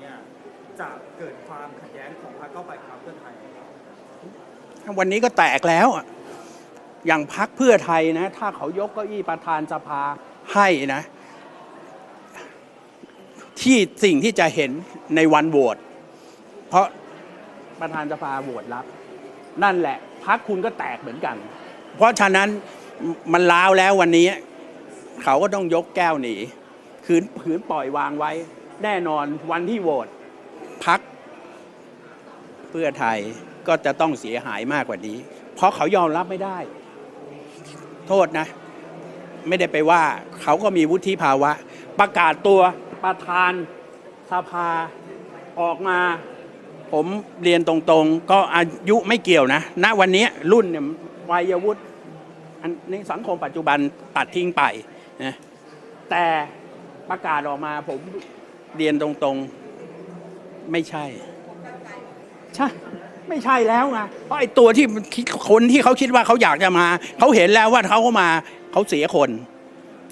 เนี่ยจะเกิดความขัดแย้งของพรรคเก้าวไกลกับเพื่อไทยวันนี้ก็แตกแล้วอะอย่างพักเพื่อไทยนะ ถ้าเขายกเก้าอี้ประธานสภาให้นะ ที่สิ่งที่จะเห็นในวันโหวตเพราะประธานสภาโหวตรับ นั่นแหละพักคุณก็แตกเหมือนกัน เพราะฉะนั้นมันล้าวแล้ววันนี้ เขาก็ต้องยกแก้วหนีคืนผืนปล่อยวางไว้ แน่นอนวันที่โหวตพักเพื่อไทยก็จะต้องเสียหายมากกว่านี้ เพราะเขายอมรับไม่ได้ โทษนะ ไม่ได้ไปว่า เขาก็มีวุฒิภาวะ ประกาศตัวประธานสภาออกมา ผมเรียนตรงๆ ก็อายุไม่เกี่ยวนะณวันนี้รุ่นเนี่ยวัยวุฒิอันนี้สังคมปัจจุบันตัดทิ้งไปนะแต่ประกาศออกมาผม เรียนตรงๆ ไม่ใช่ ใช่ ไม่ใช่แล้วไงเพราะไอ้ตัวที่มันคิดคนที่เขาคิดว่าเขาอยากจะมา เขาเห็นแล้วว่าเขาเข้ามาเขาเสียคน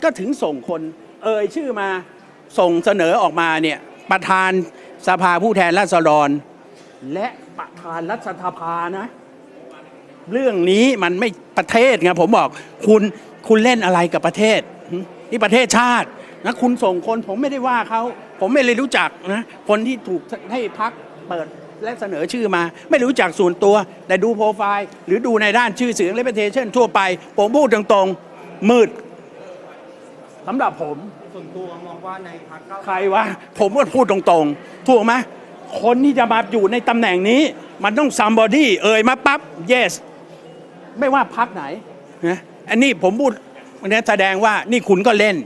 ก็ถึงส่งคน เอ่ยชื่อมาส่งเสนอออกมาเนี่ย ประธานสภาผู้แทนราษฎร และประธานรัฐสภานะ เรื่องนี้มันไม่ประเทศไงผมบอกคุณคุณเล่นอะไรกับประเทศหึนี่ประเทศชาตินะคุณส่งคนผมไม่ได้ว่าเขา ผมไม่เลยรู้จักนะคนที่ถูกให้พักเปิดและเสนอชื่อมา ไม่รู้จักส่วนตัว แต่ดูโปรไฟล์ หรือดูในด้านชื่อเสียงเลเ u เทชันทั่วไป ผมพูดตรงๆ มืดสำหรับผมส่วนตัวมองว่าในพรรคเก้าวใครวะผมก็พูดตรงๆ ถูกไหมคนที่จะมาอยู่ในตำแหน่งนี้ มันต้อง somebody เอ่ยมาปั๊บ yes ไม่ว่าพักไหนนะอันนี้ผมพูดวั นี่แสดงว่านี่คุณก็เล่น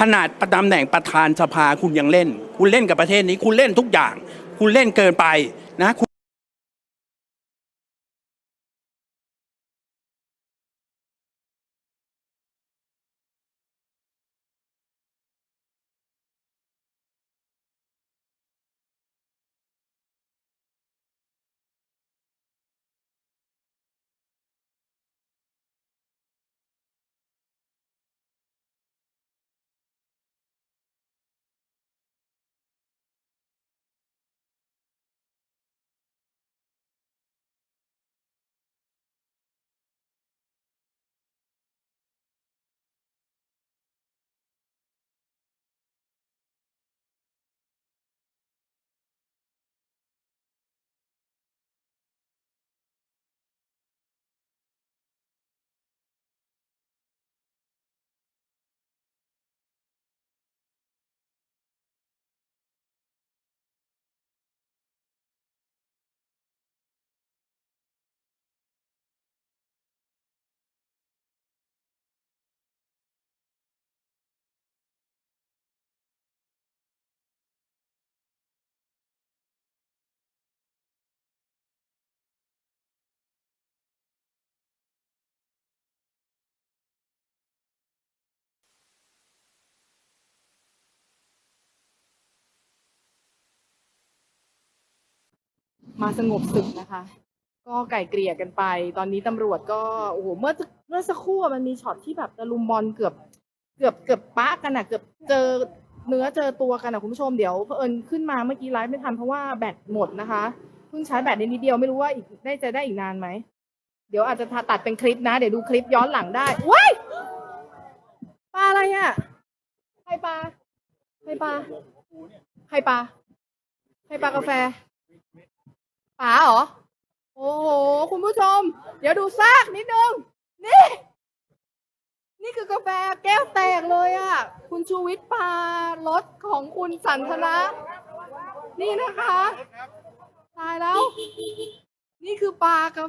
ขนาดประตำแหน่งประธานสภาคุณยังเล่น คุณเล่นกับประเทศนี้ คุณเล่นทุกอย่าง คุณเล่นเกินไปนะคุณ มาสงบศึกนะคะ ก็ไก่เกลี่ยกันไป ตอนนี้ตำรวจก็โอ้โหเมื่อเมื่อสักครู่มันมีช็อตที่แบบตะลุมบอลเกือบเกือบเกือบปะกันอะเกือบเจอเนื้อเจอตัวกันอะคุณผู้ชมเดี๋ยวเผอิญขึ้นมาเมื่อกี้ไลฟ์ไม่ทันเพราะว่าแบตหมดนะคะเพิ่งใช้แบตได้นิดเดียวไม่รู้ว่าอีกได้จะได้อีกนานไหมเดี๋ยวอาจจะตัดเป็นคลิปนะ เดี๋ยวดูคลิปย้อนหลังได้ว้ายปลาอะไรอะใครปลาใครปลาใครปลาใครปลากาแฟ ป๋าเหรอ โอ้โห คุณผู้ชม เดี๋ยวดูซากนิดนึง นี่ นี่คือกาแฟแก้วแตกเลยอะ่ะ คุณชูวิทย์ปารถของคุณสันทนะ นี่นะคะ ตายแล้ว นี่คือปลากา